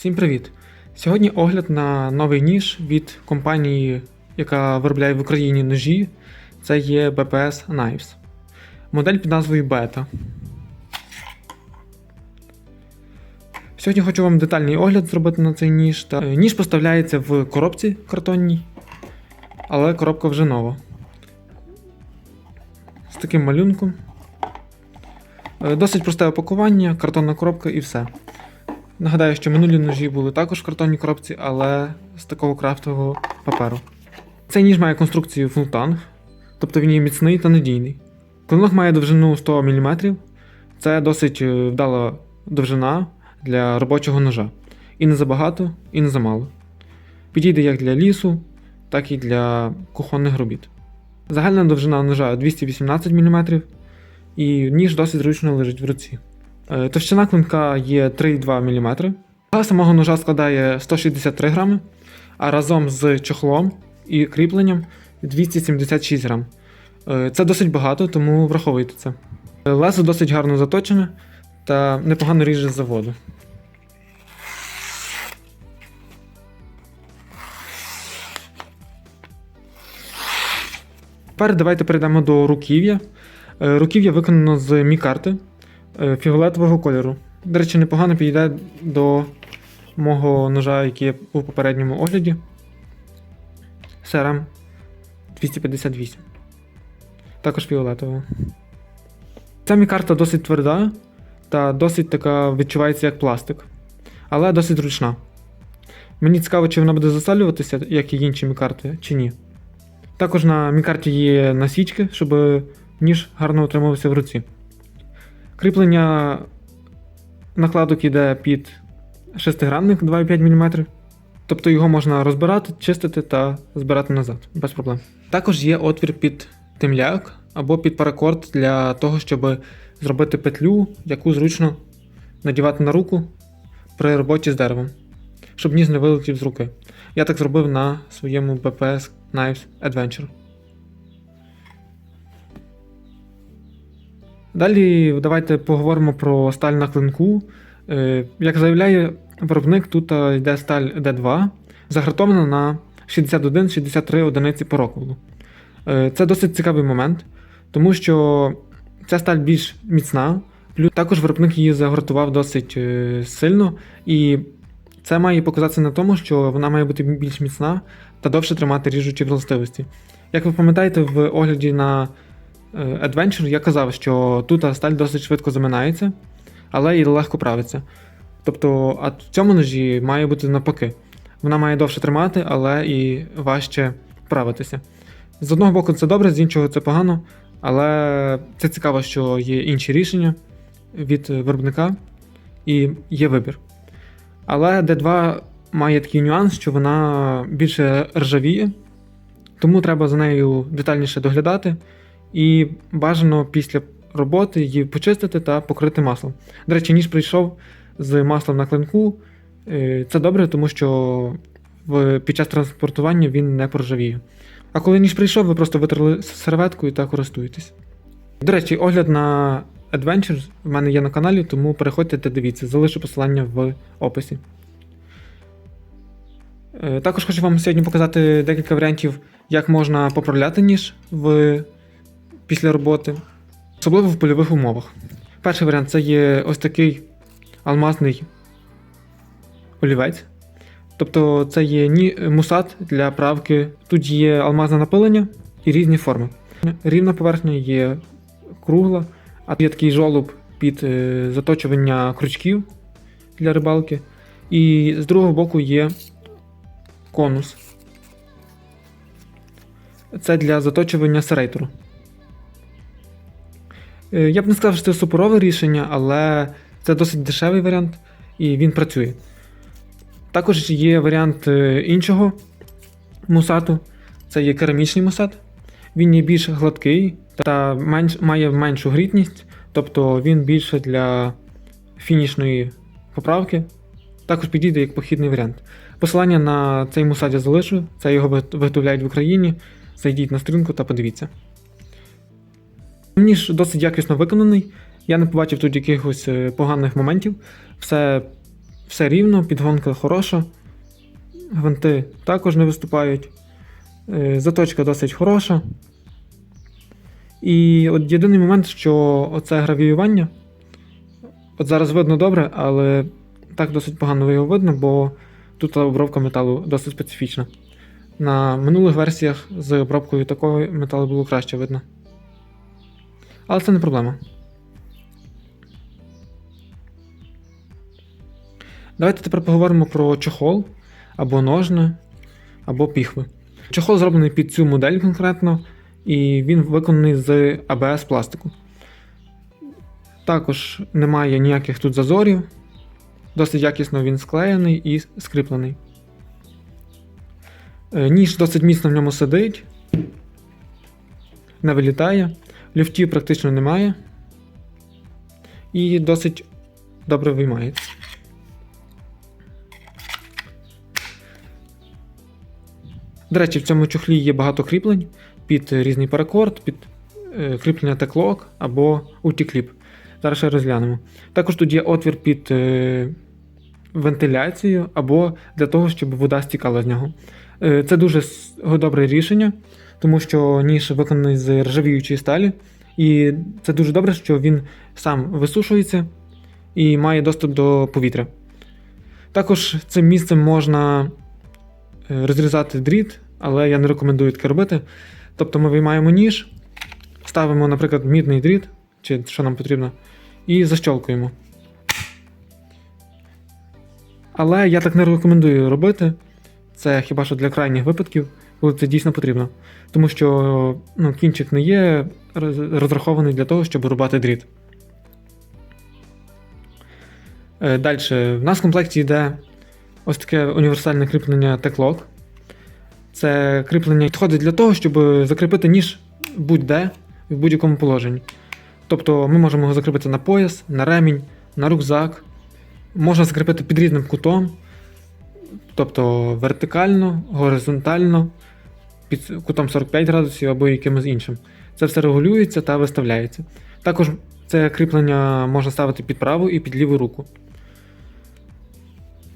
Всім привіт! Сьогодні огляд на новий ніж від компанії, яка виробляє в Україні ножі. Це є BPS Knives. Модель під назвою Beta. Сьогодні хочу вам детальний огляд зробити на цей ніж. Е, Ніж поставляється в коробці картонній, але коробка вже нова. З таким малюнком. Е, Досить просте опакування, картонна коробка і все. Нагадаю, що минулі ножі були також в картонній коробці, але з такого крафтового паперу. Цей ніж має конструкцію фултанг, тобто він є міцний та надійний. Клинок має довжину 100 мм. Це досить е, вдала довжина для робочого ножа. І не забагато, і не замало. Підійде як для лісу, так і для кухонних робіт. Загальна довжина ножа 218 мм, і ніж досить зручно лежить в руці. Е, Товщина клинка є 3,2 мм. Вага самого ножа складає 163 грами, а разом з чохлом і кріпленням 276 грам. Е, Це досить багато, тому враховуйте це. Е, Лезо досить гарно заточене та непогано ріже з заводу. Тепер давайте перейдемо до руків'я. Руків'я виконано з мікарти фіолетового кольору. До речі, непогано підійде до мого ножа, який є у попередньому огляді. CRM 258. Також фіолетового. Ця мікарта досить тверда та досить така відчувається як пластик, але досить зручна. Мені цікаво, чи вона буде засалюватися, як і інші мікарти, чи ні. Також на мікарті є насічки, щоб ніж гарно утримувався в руці. Кріплення накладок йде під шестигранник 2,5 мм. Тобто його можна розбирати, чистити та збирати назад без проблем. Також є отвір під темляк або під паракорд для того, щоб зробити петлю, яку зручно надівати на руку при роботі з деревом, щоб ніж не вилетів з руки. Я так зробив на своєму BPS Knives Adventure. Далі давайте поговоримо про сталь на клинку. Е, Як заявляє виробник, тут е, йде сталь D2, загратована на 61-63 одиниці по роквелу. Е, Це досить цікавий момент, тому що ця сталь більш міцна, також виробник її загартував досить сильно, і це має показатися на тому, що вона має бути більш міцна та довше тримати ріжучі властивості. Як ви пам'ятаєте, в огляді на Adventure я казав, що тут сталь досить швидко заминається, але і легко правиться. Тобто, а в цьому ножі має бути навпаки. Вона має довше тримати, але і важче правитися. З одного боку, це добре, з іншого це погано, але це цікаво, що є інші рішення від виробника і є вибір. Але D2 має такий нюанс, що вона більше ржавіє, тому треба за нею детальніше доглядати і бажано після роботи її почистити та покрити маслом. До речі, ніж прийшов з маслом на клинку. Е, Це добре, тому що під час транспортування він не проржавіє. А коли ніж прийшов, ви просто витерли серветкою та користуєтесь. До речі, огляд на Adventures в мене є на каналі, тому переходьте та дивіться, залишу посилання в описі. Е, Також хочу вам сьогодні показати декілька варіантів, як можна поправляти ніж в... після роботи, особливо в польових умовах. Перший варіант це є ось такий алмазний олівець. Тобто це є мусат для правки. Тут є алмазне напилення і різні форми. Рівна поверхня є кругла, а є такий жолоб під е, заточування крючків для рибалки. І з другого боку є конус. Це для заточування серейтору. Е, Я б не сказав, що це суперове рішення, але це досить дешевий варіант і він працює. Також є варіант е, іншого мусату. Це є керамічний мусат. Він є більш гладкий та менш, має меншу грітність, тобто він більше для фінішної поправки. Також підійде як похідний варіант. Посилання на цей мусат я залишу, це його вигот- виготовляють в Україні. Зайдіть на сторінку та подивіться. Ніж досить якісно виконаний. Я не побачив тут якихось е, поганих моментів. Все все рівно, підгонка хороша. Гвинти також не виступають. Е, Заточка досить хороша. І от єдиний момент, що оце гравіювання. От зараз видно добре, але так досить погано його видно, бо тут обробка металу досить специфічна. На минулих версіях з обробкою такого металу було краще видно. Але це не проблема. Давайте тепер поговоримо про чохол, або ножни, або піхви. Чохол зроблений під цю модель конкретно, і він виконаний з ABS пластику. Також немає ніяких тут зазорів. Досить якісно він склеєний і скріплений. Е, Ніж досить міцно в ньому сидить, не вилітає, люфтів практично немає. І досить добре виймається. До речі, в цьому чохлі є багато кріплень під різний паракорд, під е, кріплення теклок або ультікліп. Зараз ще розглянемо. Також тут є отвір під е, вентиляцію або для того, щоб вода стікала з нього. Е, це дуже добре рішення, тому що ніж виконаний з ржавіючої сталі, і це дуже добре, що він сам висушується і має доступ до повітря. Також цим місцем можна е, розрізати дріт, але я не рекомендую таке робити. Тобто ми виймаємо ніж, ставимо, наприклад, мідний дріт, чи що нам потрібно, і защолкуємо. Але я так не рекомендую робити. Це хіба що для крайніх випадків, коли це дійсно потрібно. Тому що ну, кінчик не є розрахований для того, щоб рубати дріт. Далі, в нас в комплекті йде ось таке універсальне кріплення T-Clock. Це кріплення підходить для того, щоб закріпити ніж будь-де в будь-якому положенні. Тобто ми можемо його закріпити на пояс, на ремінь, на рюкзак. Можна закріпити під різним кутом, тобто вертикально, горизонтально, під кутом 45 градусів або якимось іншим. Це все регулюється та виставляється. Також це кріплення можна ставити під праву і під ліву руку.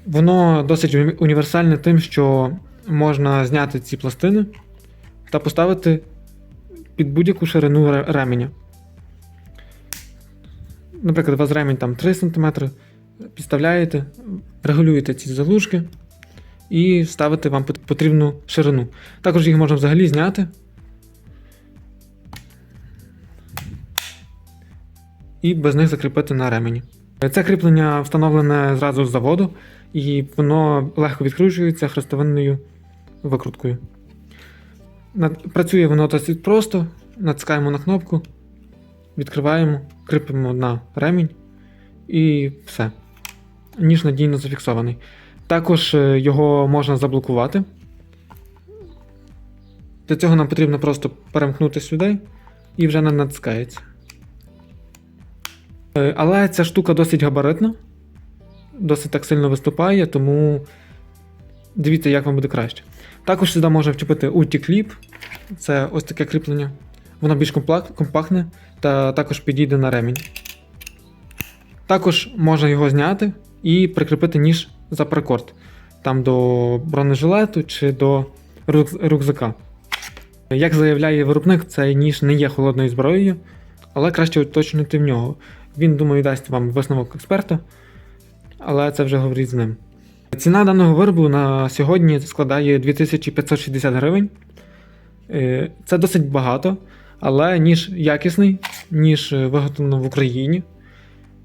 Воно досить універсальне тим, що можна зняти ці пластини та поставити під будь-яку ширину ременя. Наприклад, у вас ремінь там 3 см, підставляєте, регулюєте ці залужки і ставите вам потрібну ширину. Також їх можна взагалі зняти. І без них закріпити на ремені. Це кріплення встановлене зразу з заводу, і воно легко відкручується хрестовинною викруткою. Працює воно досить просто. Натискаємо на кнопку, відкриваємо, кріпимо на ремінь і все. Ніж надійно зафіксований. Також е, його можна заблокувати. Для цього нам потрібно просто перемкнути сюди і вже не натискається. Е, Але ця штука досить габаритна, досить так сильно виступає, тому дивіться, як вам буде краще. Також сюди можна вчепити ультікліп, це ось таке кріплення. Воно більш компактне та також підійде на ремінь. Також можна його зняти і прикріпити ніж за паракорд, там до бронежилету чи до рюкз- рюкзака. Як заявляє виробник, цей ніж не є холодною зброєю, але краще уточнити в нього. Він, думаю, дасть вам висновок експерта, але це вже говорить з ним. Ціна даного виробу на сьогодні складає 2560 гривень. Е, Це досить багато, але ніж якісний, ніж е, виготовлено в Україні.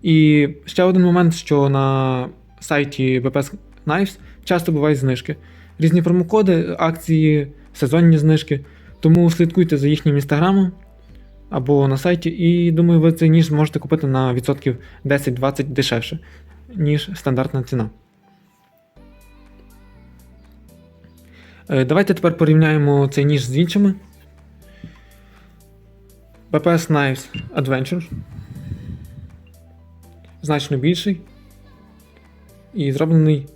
І ще один момент, що на сайті BPS Knives часто бувають знижки. Різні промокоди, акції, сезонні знижки. Тому слідкуйте за їхнім інстаграмом або на сайті, і думаю, ви цей ніж зможете купити на відсотків 10-20 дешевше, ніж стандартна ціна. Е, Давайте тепер порівняємо цей ніж з іншими. BPS Knives Adventure. Значно більший. І зроблений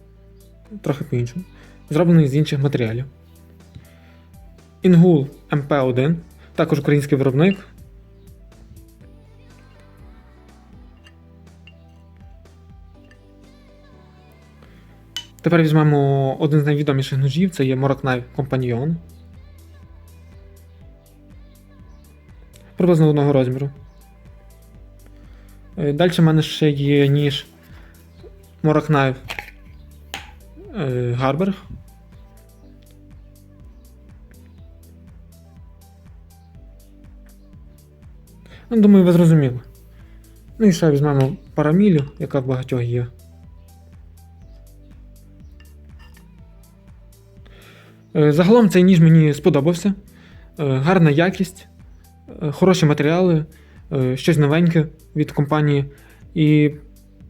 трохи по-іншому. Зроблений з інших матеріалів. Ingul MP1, також український виробник. Тепер візьмемо один з найвідоміших ножів, це є Knife Companion. Приблизно одного розміру. Далі в мене ще є ніж Knife е, Ну, думаю, ви зрозуміли. Ну і ще візьмемо парамілю, яка в багатьох є. Е, Загалом цей ніж мені сподобався. Е, Гарна якість, хороші матеріали, щось новеньке від компанії. І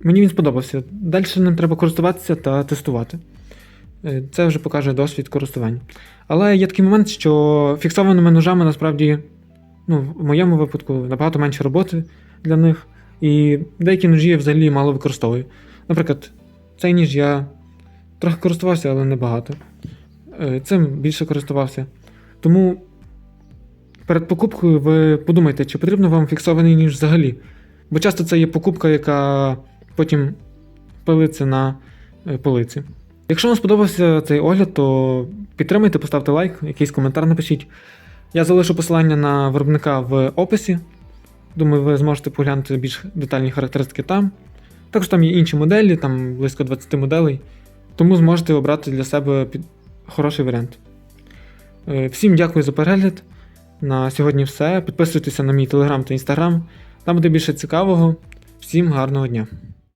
мені він сподобався. Далі ним треба користуватися та тестувати. Е, Це вже покаже досвід користування. Але є такий момент, що фіксованими ножами насправді, ну, в моєму випадку, набагато менше роботи для них. І деякі ножі я взагалі мало використовую. Наприклад, цей ніж я трохи користувався, але не багато. Е, Цим більше користувався. Тому перед покупкою ви подумайте, чи потрібно вам фіксований ніж взагалі. Бо часто це є покупка, яка потім пилиться на е, полиці. Якщо вам сподобався цей огляд, то підтримайте, поставте лайк, якийсь коментар напишіть. Я залишу посилання на виробника в описі. Думаю, ви зможете поглянути більш детальні характеристики там. Також там є інші моделі, там близько 20 моделей. Тому зможете обрати для себе під... хороший варіант. Е, Всім дякую за перегляд. На сьогодні все. Підписуйтеся на мій телеграм та інстаграм. Там буде більше цікавого. Всім гарного дня!